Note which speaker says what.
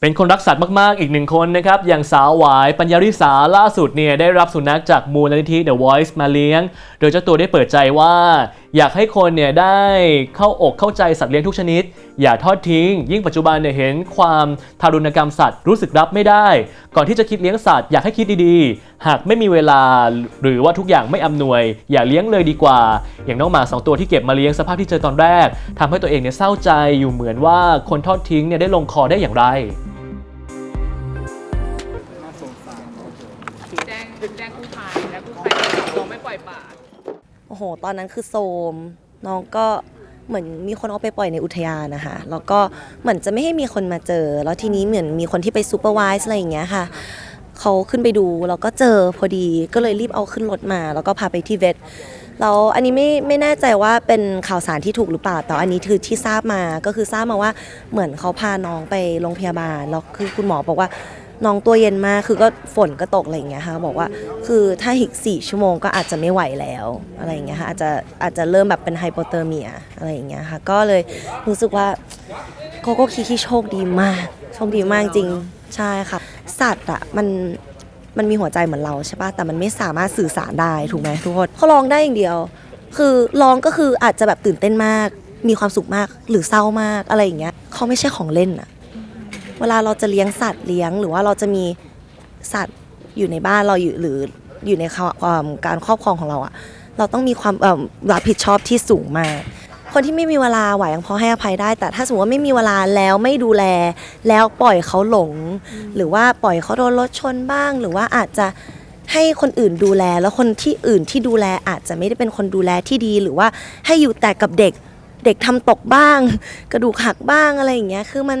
Speaker 1: เป็นคนรักสัตว์มาก ๆ อีกหนึ่งคนนะครับ อย่างสาวหวายปัญญาริสาล่าสุดเนี่ยได้รับสุนัขจากมูลนิธิ The Voice มาเลี้ยง โดยเจ้าตัวได้เปิดใจว่า อยากให้คนเนี่ยได้เข้าอกเข้าใจสัตว์เลี้ยงทุกชนิด อย่าทอดทิ้ง ยิ่งปัจจุบันเนี่ยเห็นความทารุณกรรมสัตว์รู้สึกรับไม่ได้ ก่อนที่จะคิดเลี้ยงสัตว์อยากให้คิดดีๆ หากไม่มีเวลาหรือว่าทุกอย่างไม่อำนวย อย่าเลี้ยงเลยดีกว่า อย่างน้องหมาสองตัวที่เก็บมาเลี้ยงสภาพที่เจอตอนแรกทำให้ตัวเองเนี่ยเศร้าใจอยู่เหมือนว่าคนทอดทิ้งเนี่ยได้ลงคอได้อย่างไร
Speaker 2: แจ้งแจ้งกู้ภัยและกู้ภัยเราไม่ปล่อยปละ
Speaker 3: โอ้โห ตอนนั้นคือโซม น้องก็เหมือนมีคนเอาไปปล่อยในอุทยานนะคะ แล้วก็เหมือนจะไม่ให้มีคนมาเจอ แล้วทีนี้เหมือนมีคนที่ไปซูเปอร์ว s ส์อะไรอย่างเงี้ยค่ะ เขาขึ้นไปดูแล้วก็เจอพอดี ก็เลยรีบเอาขึ้นรถมา แล้วก็พาไปที่เวทแล้วอันนี้ไม่ไม่แน่ใจว่าเป็นข่าวสารที่ถูกหรือเปล่า แต่อันนี้คือที่ทราบมา ก็คือทราบมาว่าเหมือนเขาพาน้องไปโรงพยาบาล แล้วคือคุณหมอบอกว่า น้องตัวเย็นมากคือก็ฝนก็ตกอะไรอย่างเงี้ยค่ะบอกว่าคือถ้าอีกสี่ชั่วโมงก็อาจจะไม่ไหวแล้วอะไรอย่างเงี้ยค่ะอาจจะอาจจะเริ่มแบบเป็นไฮโปเทอร์เมียอะไรอย่างเงี้ยค่ะก็เลยรู้สึกว่าโกโก้คิคิโชคดีมากโชคดีมากจริงใช่ค่ะสัตว์อะมันมันมีหัวใจเหมือนเราใช่ปะแต่มันไม่สามารถสื่อสารได้ถูกไหมทุกคนเขาร้องได้อย่างเดียว คือร้องก็คืออาจจะแบบตื่นเต้นมาก มีความสุขมากหรือเศร้ามากอะไรอย่างเงี้ยเขาไม่ใช่ของเล่นอะ เวลาเราจะเลี้ยงสัตว์เลี้ยง หรือว่าเราจะมีสัตว์อยู่ในบ้านเราอยู่หรืออยู่ในความการครอบครองของเราอะเราต้องมีความรับผิดชอบที่สูงมาก คนที่ไม่มีเวลาไหวยังพอให้อภัยได้ แต่ถ้าสมมติว่าไม่มีเวลาแล้วไม่ดูแล แล้วปล่อยเขาหลง หรือว่าปล่อยเขาโดนรถชนบ้าง หรือว่าอาจจะให้คนอื่นดูแล แล้วคนที่อื่นที่ดูแลอาจจะไม่ได้เป็นคนดูแลที่ดี หรือว่าให้อยู่แต่กับเด็กเด็กทำตกบ้าง กระดูกหักบ้างอะไรอย่างเงี้ยคือมัน